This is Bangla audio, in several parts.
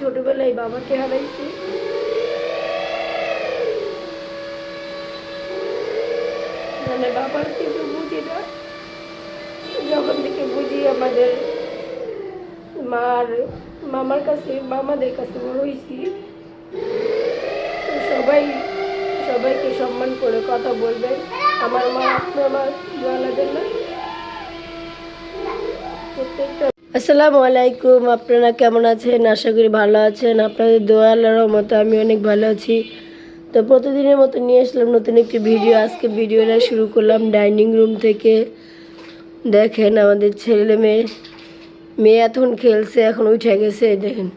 ছোটবেলায় বাবাকে হারাইছি। মানে বাবার কিছু বুঝি না। যখন থেকে বুঝি আমাদের মার, মামার কাছে, মামাদের কাছে বড় হয়েছি। সবাই, সবাইকে সম্মান করে কথা বলবেন আমার মা, আপনার মা দেন না? প্রত্যেকটা আসসালামু আলাইকুম, আপনারা কেমন আছেন? আশা করি ভালো আছেন। আপনাদের দোয়ালার মতো আমি অনেক ভালো আছি। তো প্রতিদিনের মতো নিয়ে আসলাম নতুন একটি ভিডিও। আজকে ভিডিওটা শুরু করলাম ডাইনিং রুম থেকে। দেখেন আমাদের ছেলে মেয়ে মেয়ে এখন খেলছে, এখন উঠে গেছে, দেখেন।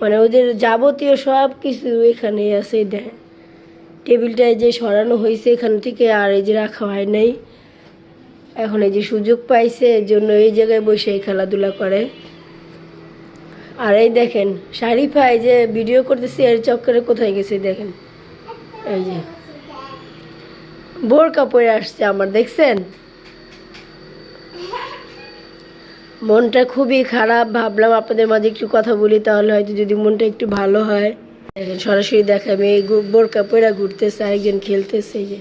মানে ওদের যাবতীয় সব কিছু এখানে আছে দেখেন টেবিলটায় যে সরানো হয়েছে এখান থেকে আর এই যে রাখা হয় নাই। এখন এই যে সুযোগ পাইছে এর জন্য এই জায়গায় বসে এই খেলাধুলা করে। আর এই দেখেন, শারিফা এই যে ভিডিও করতেছি, এর চক্করে কোথায় গেছে দেখেন। এই যে। বোরকা পরে আসছে আমার, দেখছেন? মনটা খুবই খারাপ, ভাবলাম আপনাদের মাঝে একটু কথা বলি, তাহলে হয়তো যদি মনটা একটু ভালো হয়। দেখেন, সরাসরি দেখা গু- বোরকা পরে ঘুরতেছে, আরেকজন খেলতেছে যে।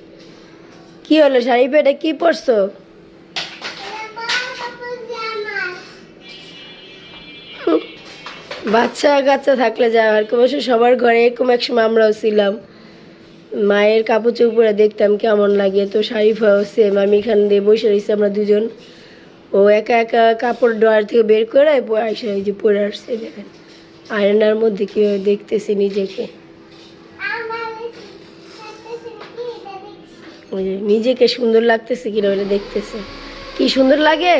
কি হলো, শারিফা এটা কি পড়ছো বাচ্চা কাচ্চা থাকলে যা আর কি অবশ্য সবার ঘরে এরকম এক সময় আমরাও ছিলাম। মায়ের কাপড় চোপড়ে দেখতাম কেমন লাগে। তো শারিফাও সেম আমি এখান দিয়ে বসে রয়েছি আমরা দুজন। ও একা একা কাপড় ডোয়ার থেকে বের করে আইসা এই যে পরে আসছে। দেখেন আয়নার মধ্যে কীভাবে দেখতেছে নিজেকে। নিজেকে সুন্দর লাগতেছে কিনা ওটা দেখতেছে। কি সুন্দর লাগে?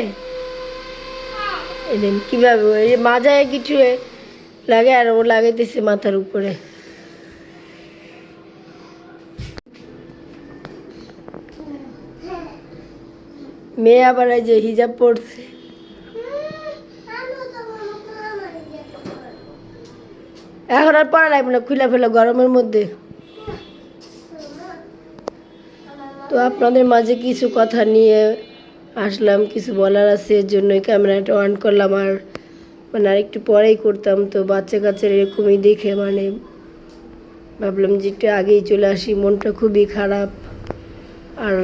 দেন কীভাবে? ওই মাজায় কিছু লাগে আর ও লাগাইতেছে মাথার উপরে। মেয়ে আবার যে হিজাব পড়ছে এখন আর পড়া লাগবে না খুলে ফেলে গরমের মধ্যে। তো আপনাদের মাঝে কিছু কথা নিয়ে আসলাম, কিছু বলার আছে, এর জন্যই ক্যামেরাটা অন করলাম আর মানে আর একটু পরেই করতাম তো বাচ্চা কাচ্চার এরকমই দেখে মানে ভাবলাম যে একটু আগেই চলে আসি মনটা খুবই খারাপ। আর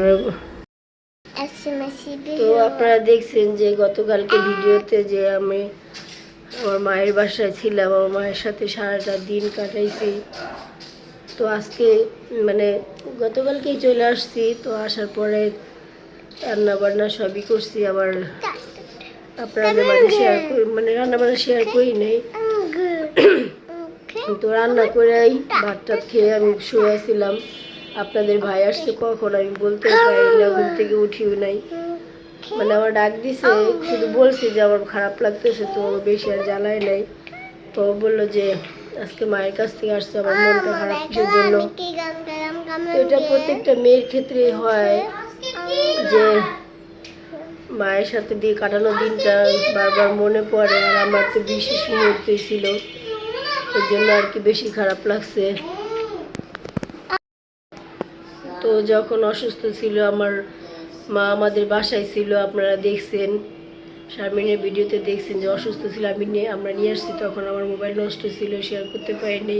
তো আপনারা দেখছেন যে গতকালকে ভিডিওতে যে আমি আমার মায়ের বাসায় ছিলাম আমার মায়ের সাথে সারাটা দিন কাটাইছি। তো আজকে মানে গতকালকেই চলে আসছি তো আসার পরে রান্না বান্না সবই করছি আবার আপনাদের মাঝে শেয়ার করি মানে রান্না বান্না শেয়ার করি নেই। তো রান্না করেই ভাত টাত খেয়ে আমি শুয়েছিলাম আপনাদের ভাই আসছে কখন আমি বলতে পারি না ঘুম থেকে উঠিও নাই। মানে আমার ডাক দিছে শুধু বলছি যে আমার খারাপ লাগতেছে তো বেশি আর জ্বালায় নাই। তো বলল যে আজকে মায়ের কাছ থেকে আসছে আমার মনটা খারাপ কিসের জন্য। এটা প্রত্যেকটা মেয়ের ক্ষেত্রে হয় যে মায়ের সাথে দিয়ে কাটানো দিনটা বারবার মনে পড়ে আর আমার তো বিশেষ মুহূর্তে ছিল। এর জন্য আর কি বেশি খারাপ লাগছে। তো যখন অসুস্থ ছিল, আমার মা আমাদের বাসায় ছিল, আপনারা দেখছেন, শারমিনের ভিডিওতে দেখছেন যে অসুস্থ ছিল, আমি নিয়ে, আমরা নিয়ে আসছি, তখন আমার মোবাইল নষ্ট ছিল শেয়ার করতে পারিনি।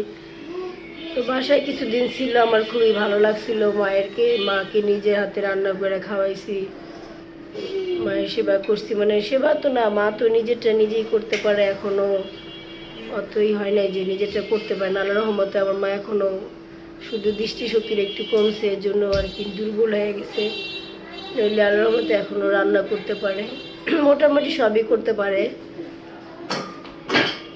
তো বাসায় কিছুদিন ছিল, আমার খুবই ভালো লাগছিল, মায়েরকে, মাকে নিজের হাতে রান্না করে খাওয়াইছি। মায়ের সেবা করছি মানে সেবা তো না, মা তো নিজেরটা নিজেই করতে পারে এখনও। অতই হয় নাই যে নিজেরটা করতে পারে না আল্লাহ রহমতে আমার মা এখনও শুধু দৃষ্টিশক্তির একটু কমছে, এর জন্য আর কি দুর্বল হয়ে গেছে। নইলে আল্লাহ রহমতে এখনও রান্না করতে পারে, মোটামুটি সবই করতে পারে।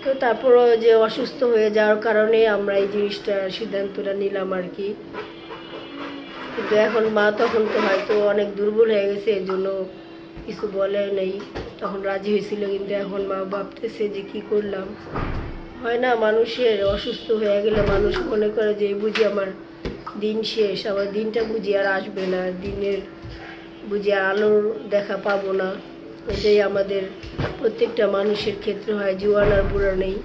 তো তারপরও যে অসুস্থ হয়ে যাওয়ার কারণে আমরা এই জিনিসটা, সিদ্ধান্তটা নিলাম আর কি। কিন্তু এখন মা তখন তো হয়তো অনেক দুর্বল হয়ে গেছে, এর জন্য কিছু বলে নেই। তখন রাজি হয়েছিল কিন্তু এখন মা ভাবতেছে যে কি করলাম। হয় না, মানুষের অসুস্থ হয়ে গেলে মানুষ মনে করে যে বুঝি আমার দিন শেষ আমার দিনটা বুঝি আর আসবে না, দিনের বুঝি আর আলোর দেখা পাবো না। এটাই আমাদের প্রত্যেকটা মানুষের ক্ষেত্রে হয়, জুয়ান আর বুড়ো নেই।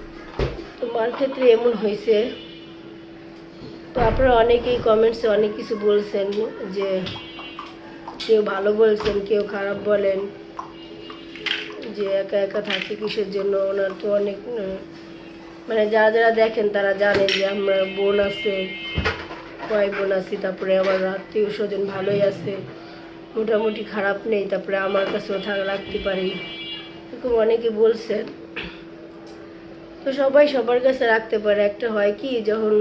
তো মার ক্ষেত্রে এমন হয়েছে। তো আপনারা অনেকেই কমেন্টসে অনেক কিছু বলছেন যে কেউ ভালো বলছেন, কেউ খারাপ বলেন, যে একা একা থাকে কিসের জন্য? ওনার তো অনেক মানে যারা যারা দেখেন তারা জানে যে আমরা বোন আছে, কয় বোন আছি, তারপরে আমার আত্মীয় স্বজন ভালোই আছে, মোটামুটি খারাপ নেই, তারপরে আমার কাছেও থাক, রাখতে পারি। এরকম অনেকে বলছেন। তো সবাই সবার কাছে রাখতে পারে। একটা হয় কি, যখন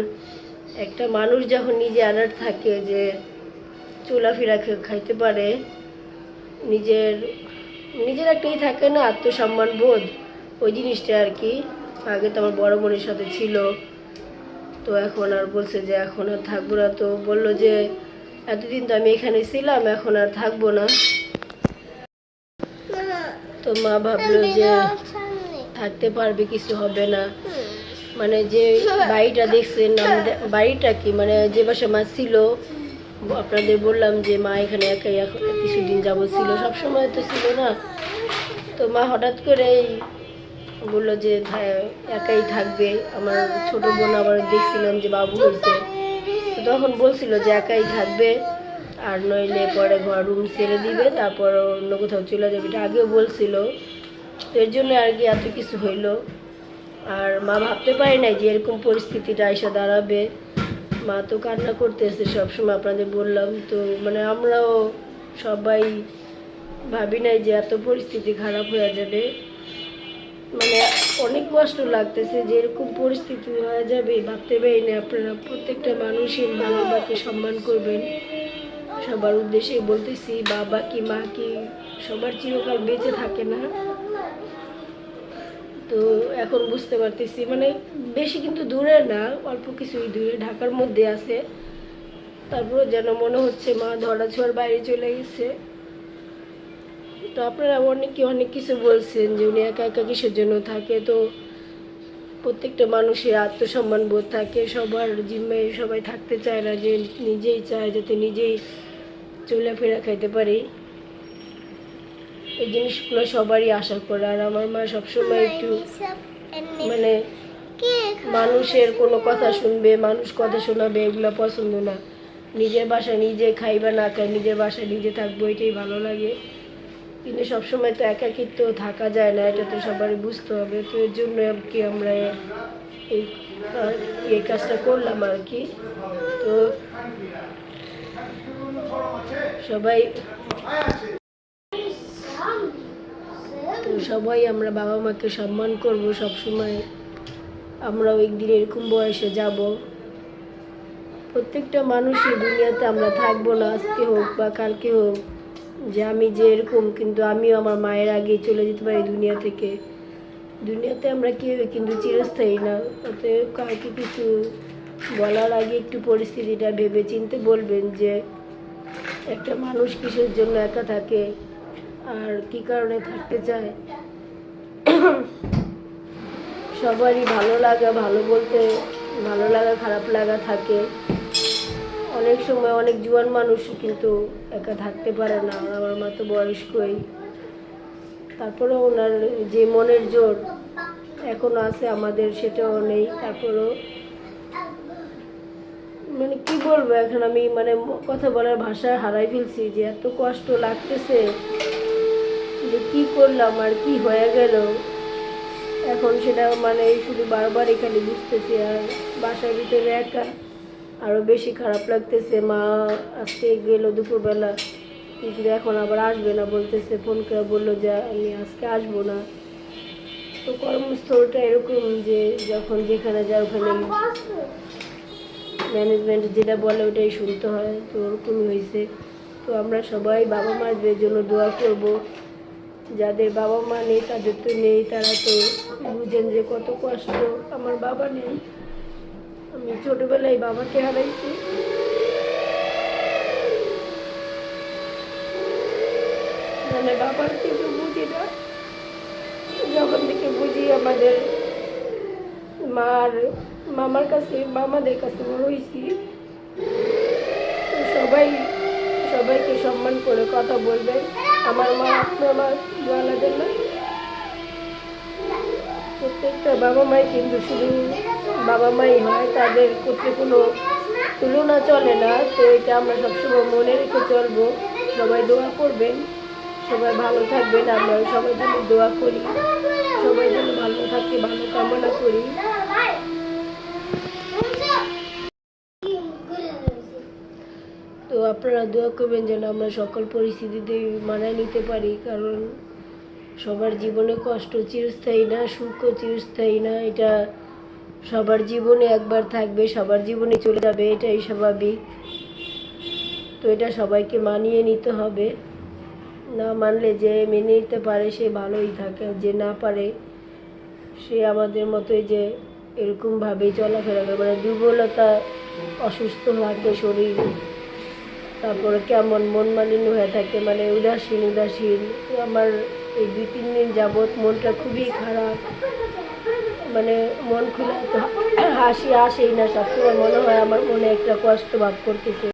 একটা মানুষ যখন নিজে অ্যালার্ট থাকে যে চলাফেরা খাইতে পারে। নিজের নিজের একটাই থাকে না আত্মসম্মান বোধ। ওই জিনিসটা আর কি। আগে তো আমার বড় বোনের সাথে ছিল। তো এখন আর বলছে যে এখন আর থাকব না। তো বলল যে এতদিন তো আমি এখানে ছিলাম এখন আর থাকব না। তো মা ভাবলো যে থাকতে পারবে কিছু হবে না। মানে যে বাড়িটা দেখছেন বাড়িটা কি? মানে যে বাসা মা ছিল আপনাদের বললাম যে মা এখানে একাই এখন কিছুদিন যাব ছিল সব সময় তো ছিল না। তো মা হঠাৎ করেই বলল যে একাই থাকবে। আমার ছোট বোন আবার দেখছিলাম যে বাবু হয়েছে তখন বলছিল যে একাই থাকবে, আর নইলে পরে ঘর রুম ছেড়ে দিবে, তারপর অন্য কোথাও চলে যাবে। এটা আগেও বলছিল। তো এর জন্য আর কি এত কিছু হইল। আর মা ভাবতে পারে নাই যে এরকম পরিস্থিতিটা এসে দাঁড়াবে। মা তো কান্না করতেছে সবসময়, আপনাদের বললাম তো মানে আমরাও সবাই ভাবি নাই যে এত পরিস্থিতি খারাপ হয়ে যাবে। মানে অনেক কষ্ট লাগতেছে যে এরকম পরিস্থিতি হয়ে যাবে, ভাবতে পারি না আপনারা প্রত্যেকটা মানুষই মা বাবাকে সম্মান করবেন। সবার উদ্দেশ্যে বলতেছি, বাবা কি মা কি সবার চিরকাল বেঁচে থাকে না? তো এখন বুঝতে পারতেছি। মানে বেশি কিন্তু দূরে না, অল্প কিছুই দূরে। ঢাকার মধ্যে আছে। তারপরে যেন মনে হচ্ছে মা ধরা ছোঁয়ার বাইরে চলে গেছে। তো আপনারা অনেকে অনেক কিছু বলছেন যে উনি একা একা কিসের জন্য থাকে। তো প্রত্যেকটা মানুষের আত্মসম্মান বোধ থাকে। সবার জিম্মে সবাই থাকতে চায় না যে নিজেই চায় যাতে নিজেই চলাফেরা খাইতে পারি। এই জিনিসগুলো সবারই আশা করে। আর আমার মা সবসময় একটু মানে মানুষের কোনো কথা শুনবে মানুষ কথা শোনাবে এগুলো পছন্দ না। নিজের বাসায় নিজে খাইবা না খাই নিজের বাসায় নিজে থাকব এটাই ভালো লাগে। কিন্তু সবসময় তো একাকিত্ব থাকা যায় না এটা তো সবারই বুঝতে হবে। তো এর জন্য আর কি আমরা এই এই কাজটা করলাম আর কি। তো সবাই সবাই আমরা বাবা মাকে সম্মান করব সব সময় আমরাও একদিন এরকম বয়সে যাব। প্রত্যেকটা মানুষই দুনিয়াতে আমরা থাকব না, আজকে হোক বা কালকে হোক, যে আমি যে এরকম, কিন্তু আমিও আমার মায়ের আগে চলে যেতে পারি দুনিয়া থেকে। দুনিয়াতে আমরা কেউ কিন্তু চিরস্থায়ী না, অতএব কাউকে কিছু বলার আগে একটু পরিস্থিতিটা ভেবে চিনতে বলবেন যে একটা মানুষ কিসের জন্য একা থাকে? আর কি কারণে থাকতে চায়? সবারই ভালো লাগা, ভালো বলতে ভালো লাগা, খারাপ লাগা থাকে। অনেক সময় অনেক জোয়ান মানুষ কিন্তু একা থাকতে পারে না, আমার মা তো বয়স্কই। তারপরেও ওনার যে মনের জোর এখনও আছে, আমাদের সেটাও নেই, তারপরেও মানে কি বলব, এখন আমি মানে কথা বলার ভাষা হারাই ফেলছি যে এত কষ্ট লাগতেছে। যে কি করলাম আর কি হয়ে গেল? এখন সেটা মানে শুধু বারবার এখানে বুঝতেছি আর বাসার ভিতরে একা। আরও বেশি খারাপ লাগতেছে, মা আজকে গেলো দুপুরবেলা। কিন্তু এখন আবার আসবে না বলতেছে, ফোন করে বলল যে আমি আজকে আসব না। তো কর্মস্থলটা এরকম যে যখন যেখানে যায় ওখানে ম্যানেজমেন্ট যেটা বলে ওটাই শুনতে হয়। তো ওরকমই হয়েছে। তো আমরা সবাই বাবা মাদের জন্য দোয়া করব। যাদের বাবা মা নেই, তাদের তো নেই, তারা তো বুঝেন যে কত কষ্ট। আমার বাবা নেই। আমি ছোটবেলায় বাবাকে হারাইছি। মানে বাবার কিছু বুঝি না। যখন থেকে বুঝি আমাদের মার, মামার কাছে, মামাদের কাছে হয়েছি। সবাই সবাইকে সম্মান করে কথা বলবেন আমার মা আপনি আমার বলা দেন না প্রত্যেকটা বাবা মাই কিন্তু শুধু বাবা মাই হয়, তাদের করতে কোনো তুলনা চলে না। তো এটা আমরা সবসময় মনে রেখে চলবো। সবাই দোয়া করবেন, সবাই ভালো থাকবেন। আমরা সবাই জন্য দোয়া করি, সবাই যেন ভালো থাকে, ভালো কামনা করি। আপনারা দোয়া করবেন যেন আমরা সকল পরিস্থিতিতে মানায় নিতে পারি, কারণ সবার জীবনে কষ্ট চিরস্থায়ী না সুখও চিরস্থায়ী না, এটা সবার জীবনে একবার থাকবে, সবার জীবনে চলে যাবে, এটাই স্বাভাবিক। তো এটা সবাইকে মানিয়ে নিতে হবে। না মানলে যে মেনে নিতে পারে, সে ভালোই থাকে যে না পারে, সে আমাদের মতোই যে এরকমভাবেই চলাফেরা করে। মানে দুর্বলতা অসুস্থ থাকে শরীর। তারপরে কেমন মন মালিন্য হয়ে থাকে মানে উদাসীন উদাসীন। আমার এই দুই, তিন দিন যাবৎ মনটা খুবই খারাপ। মানে মন খুলে হাসি আসেই না, সবসময় মনে হয় আমার মনে একটা কষ্ট ভাব করতেছে।